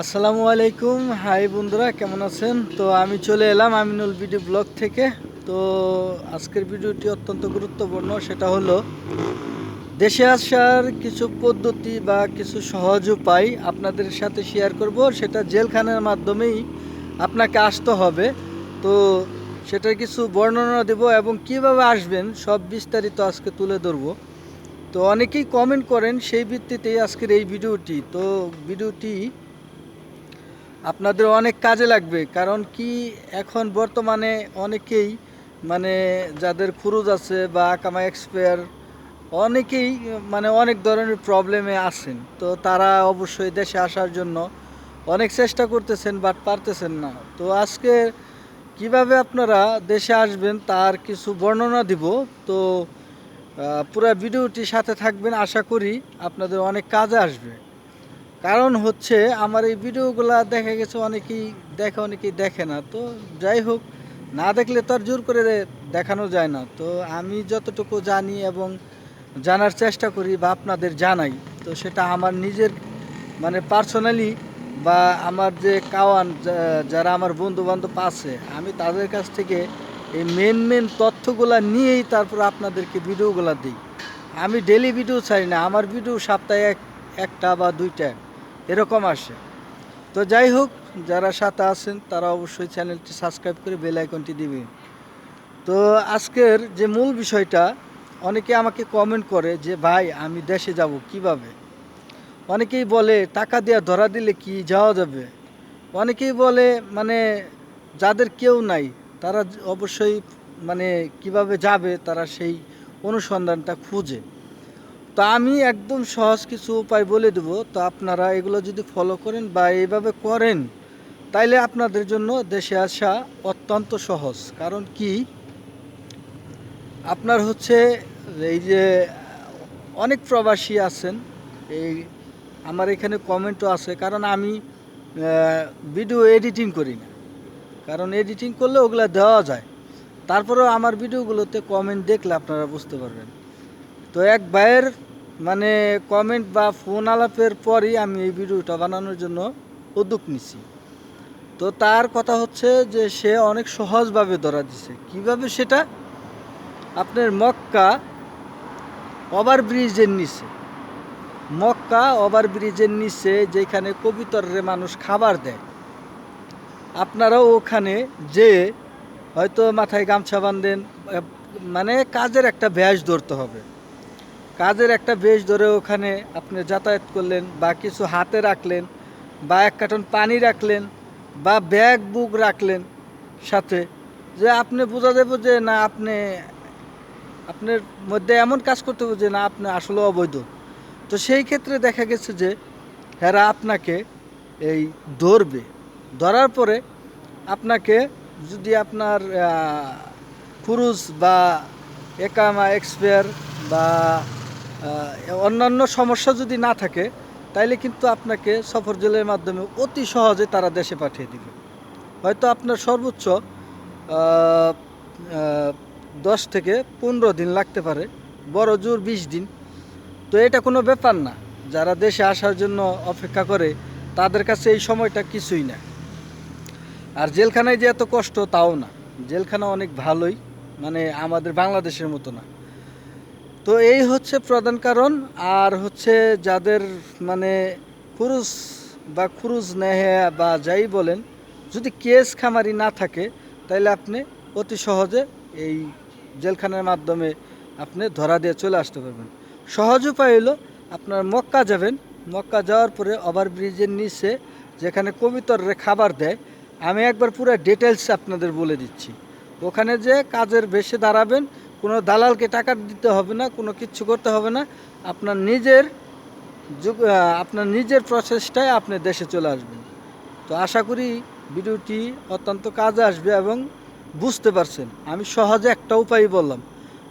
আসসালামু আলাইকুম। হাই বন্ধুরা, কেমন আছেন? তো আমি চলে এলাম আমিনুল ভিডিও ব্লগ থেকে। তো আজকের ভিডিওটি অত্যন্ত গুরুত্বপূর্ণ, সেটা হলো, দেশে আসার কিছু পদ্ধতি বা কিছু সহজ উপায় আপনাদের সাথে শেয়ার করব। সেটা জেলখানার মাধ্যমেই আপনাকে আসতে হবে। তো সেটার কিছু বর্ণনা দেব এবং কীভাবে আসবেন, সব বিস্তারিত আজকে তুলে ধরবো। তো অনেকেই কমেন্ট করেন সেই ভিত্তিতেই আজকের এই ভিডিওটি। তো ভিডিওটি আপনাদের অনেক কাজে লাগবে, কারণ কি এখন বর্তমানে অনেকেই মানে যাদের খুরুজ আছে বা আকামা এক্সপায়ার, অনেকেই মানে অনেক ধরনের প্রবলেমে আছেন। তো তারা অবশ্যই দেশে আসার জন্য অনেক চেষ্টা করতেছেন বাট পারতেছেন না। তো আজকে কীভাবে আপনারা দেশে আসবেন তার কিছু বর্ণনা দিব। তো পুরো ভিডিওটি সাথে থাকবেন, আশা করি আপনাদের অনেক কাজে আসবে। কারণ হচ্ছে আমার এই ভিডিওগুলো দেখা গেছে অনেকেই দেখে অনেকেই দেখে না। তো যাই হোক, না দেখলে তো আর জোর করে দেখানো যায় না। তো আমি যতটুকু জানি এবং জানার চেষ্টা করি বা আপনাদের জানাই, তো সেটা আমার নিজের মানে পার্সোনালি বা আমার যে কাওয়ান যারা আমার বন্ধু বান্ধব আছে, আমি তাদের কাছ থেকে এই মেন মেন তথ্যগুলো নিয়েই তারপর আপনাদেরকে ভিডিওগুলো দিই। আমি ডেলি ভিডিও চাই না, আমার ভিডিও সপ্তাহে এক একটা বা দুইটা। এরকম আসে। তো যাই হোক, যারা সাথে আছেন, তারা অবশ্যই চ্যানেলটি সাবস্ক্রাইব করে বেল আইকনটি দিবেন। তো আজকের যে মূল বিষয়টা, অনেকে আমাকে কমেন্ট করে যে, ভাই, আমি দেশে যাব কীভাবে? অনেকেই বলে, টাকা দেওয়া ধরা দিলে কি যাওয়া যাবে? অনেকেই বলে মানে যাদের কেউ নাই, তারা অবশ্যই মানে কীভাবে যাবে, তারা সেই অনুসন্ধানটা খুঁজে। তো আমি একদম সহজ কিছু উপায় বলে দেব। তো আপনারা এগুলো যদি ফলো করেন বা এইভাবে করেন, তাইলে আপনাদের জন্য দেশে আসা অত্যন্ত সহজ। কারণ কি? আপনার হচ্ছে এই যে অনেক প্রবাসী আছেন, এই আমার এখানে কমেন্টও আছে। কারণ আমি ভিডিও এডিটিং করি না। কারণ এডিটিং করলে ওগুলো দেওয়া যায়। তারপরেও আমার ভিডিওগুলোতে কমেন্ট দেখলে আপনারা বুঝতে পারবেন। তো এক ভাইয়ের মানে কমেন্ট বা ফোন আলাপের পরই আমি এই ভিডিওটা বানানোর জন্য উদ্যোগ নিছি। তো তার কথা হচ্ছে যে, সে অনেক সহজভাবে ধরা দিছে। কীভাবে সেটা? আপনার মক্কা ওভার ব্রিজের নিচে। মক্কা ওভার ব্রিজের নিচে যেখানে কবিতরে মানুষ খাবার দেয়। আপনারাও ওখানে যে হয়তো মাথায় গামছা বাঁধেন মানে কাজের একটা ব্যাস ধরতে হবে। কাজের একটা বেশ ধরে ওখানে আপনি যাতায়াত করলেন, বা কিছু হাতে রাখলেন, বা এক কার্টন পানি রাখলেন, বা ব্যাগ, বুক রাখলেন সাথে, যে আপনি বোঝা যাবে যে না, আপনি, আপনার মধ্যে এমন কাজ করতে হবে যে না, আপনি আসলে অবৈধ। তো সেই ক্ষেত্রে দেখা গেছে যে এরা আপনাকে এই ধরবে। ধরার পরে আপনাকে যদি আপনার ফুরুজ বা একামা, এক্সপায়ার বা অন্যান্য সমস্যা যদি না থাকে, তাইলে কিন্তু আপনাকে সফর জেলের মাধ্যমে অতি সহজে তারা দেশে পাঠিয়ে দিবে। হয়তো আপনার সর্বোচ্চ দশ থেকে পনেরো দিন লাগতে পারে, বড় জোর বিশ দিন। তো এটা কোনো ব্যাপার না, যারা দেশে আসার জন্য অপেক্ষা করে, তাদের কাছে এই সময়টা কিছুই না। আর জেলখানায় যে এত কষ্ট, তাও না। জেলখানা অনেক ভালোই মানে আমাদের বাংলাদেশের মতো না। তো এই হচ্ছে প্রধান কারণ, আর হচ্ছে যাদের মানে খুরুজ বা খুরুজ নেহে বা যাই বলেন, যদি কেস খামারি না থাকে তাহলে আপনি অতি সহজে এই জেলখানার মাধ্যমে আপনি ধরা দিয়ে চলে আসতে পারবেন। সহজ উপায় হলো আপনার মক্কা যাবেন, মক্কা যাওয়ার পরে ওভার ব্রিজের নিচে যেখানে কবিতররে খাবার দেয়, আমি একবার পুরো ডিটেলস আপনাদের বলে দিচ্ছি। ওখানে যে কাজের বেশে দাঁড়াবেন কোনো দালালকে টাকা দিতে হবে না, কোনো কিচ্ছু করতে হবে না। আপনার নিজের যুগ- আপনার নিজের প্রচেষ্টায় আপনি দেশে চলে আসবেন। তো আশা করি ভিডিওটি অত্যন্ত কাজে আসবে এবং বুঝতে পারছেন। আমি সহজে একটা উপায় বললাম।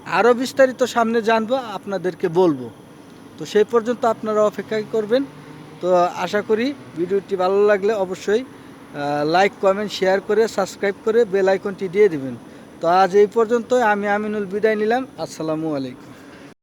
আরও বিস্তারিত সামনে জানব, আপনাদেরকে বলব। তো সেই পর্যন্ত আপনারা অপেক্ষা করবেন। তো আশা করি ভিডিওটি ভালো লাগলে অবশ্যই লাইক কমেন্ট শেয়ার করে সাবস্ক্রাইব করে বেল আইকনটি দিয়ে দিবেন। তো আজ এই পর্যন্তই। আমি আমিনুল বিদায় নিলাম। আসসালামু আলাইকুম।